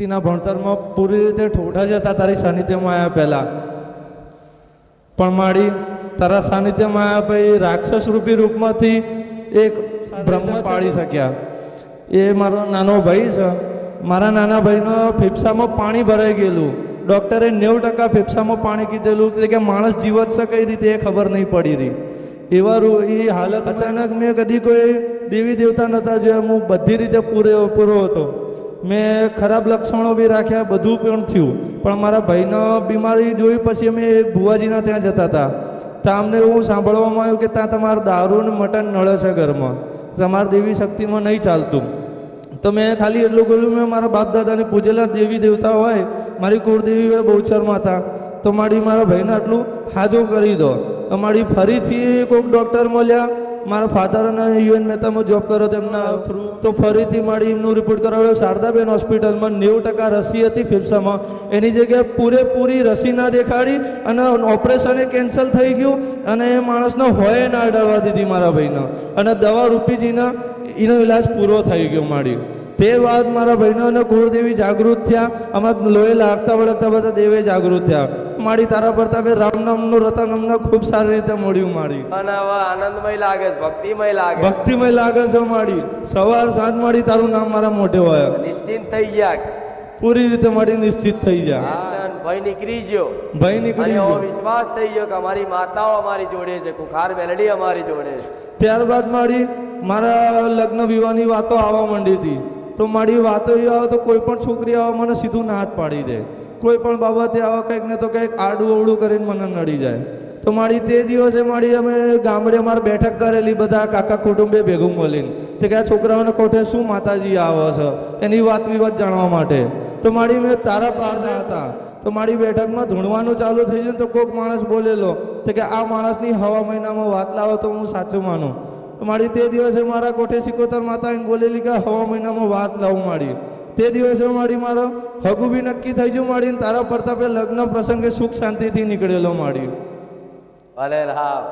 તેના ભણતરમાં પૂરી રીતે ઠોઠા જતા તારી સાનિધ્યમાં આવ્યા પહેલાં. પણ માડી તારા સાનિધ્યમાં આવ્યા પછી રાક્ષસ રૂપી રૂપમાંથી એક બ્રહ્મ પાડી શક્યા. એ મારો નાનો ભાઈ છે. મારા નાના ભાઈનો ફેફસામાં પાણી ભરાઈ ગયેલું. ડૉક્ટરે નેવું ટકા ફેફસામાં પાણી કીધેલું. કે માણસ જીવત છે કઈ રીતે એ ખબર નહીં પડી રહી. એવા રૂ એ હાલત અચાનક મેં કદી કોઈ દેવી દેવતા નહોતા જોયા. હું બધી રીતે પૂરે પૂરો હતો. મેં ખરાબ લક્ષણો બી રાખ્યા, બધું પણ થયું. પણ મારા ભાઈનો બીમારી જોઈ પછી અમે એક ભુવાજીના ત્યાં જતા હતા. ત્યાં અમને એવું સાંભળવામાં આવ્યું કે ત્યાં તમારે દારૂ ને મટન નળે છે ઘરમાં. તમારા દેવી શક્તિમાં નહીં ચાલતું. તો મેં ખાલી એટલું કહ્યું મેં મારા બાપ દાદાને પૂજેલા દેવી દેવતા હોય, મારી કુળદેવી હોય બહુચરમાં હતા. તો મારી, મારા ભાઈને આટલું હાજો કરી દો. અમારી ફરીથી કોઈક ડૉક્ટર મળ્યા મારા ફાધર અને યુએન મહેતામાં જોબ કર્યો તેમના થ્રુ તો ફરીથી મારી એમનું રિપોર્ટ કરાવ્યો. શારદાબેન હોસ્પિટલમાં નેવું ટકા રસી હતી ફેફસામાં. એની જગ્યાએ પૂરેપૂરી રસી ના દેખાડી અને ઓપરેશન કેન્સલ થઈ ગયું અને એ માણસને હોય ના અડાડવા દીધી મારા ભાઈને. અને દવા રૂપીજીના એનો ઈલાજ પૂરો થઈ ગયો મારી. તે બાદ મારા બહેનો અને કુળદેવી જાગૃત થયા. અમારા લોહી લાગતા વળગતા બધા દેવે જાગૃત થયા. મારી તારા પર તમે રામનામનું રતન ખૂબ સારી રીતે મળ્યું મારી. આનંદમય લાગે છે ભક્તિમય લાગે ભક્તિમય લાગે છે મારી. સવાર સાંજ મારી તારું નામ મારા મોઢે હોય. નિશ્ચિંત થઈ ગયા. પૂરી રીતે મારી નિશ્ચિત થઈ જાય ભય નીકળી ગયો. ભય નીકળી ગયો. વિશ્વાસ થઈ ગયો કે અમારી માતાઓ અમારી જોડે છે કુખાર મેલડી અમારી જોડે છે. ત્યારબાદ મારી મારા લગ્ન વિવાહની વાતો આવવા માંડી હતી. તો મારી વાતો એવી આવે તો કોઈ પણ છોકરી આવે મને સીધું ના પાડી દે. કોઈ પણ બાબતે આવે કંઈક ને તો કંઈક આડું અવડું કરીને મને નડી જાય. તો મારી તે દિવસે મારી અમે ગામડે અમારે બેઠક કરેલી બધા કાકા કુટુંબે ભેગું મળીને. તે કે આ છોકરાઓને કોઠે શું માતાજી આવે છે? એની વાત વિવાદ જાણવા માટે. તો મારી મેં તારા પાડતા હતા. તો મારી બેઠકમાં ધૂણવાનું ચાલુ થઈ જાય તો કોઈક માણસ બોલેલો. તો કે આ માણસની હવા મહિનામાં વાત લાવો તો હું સાચું માનું. મારી તે દિવસે મારા કોઠે સિકોતર માતા એમ બોલેલી કે હવા મહિનામાં વાત લાવું મારી. તે દિવસે મારી મારો હગુ બી નક્કી થઈ ગયું મારી તારા પ્રતાપે લગ્ન પ્રસંગે સુખ શાંતિથી નીકળેલો મારી. ભલે રામ.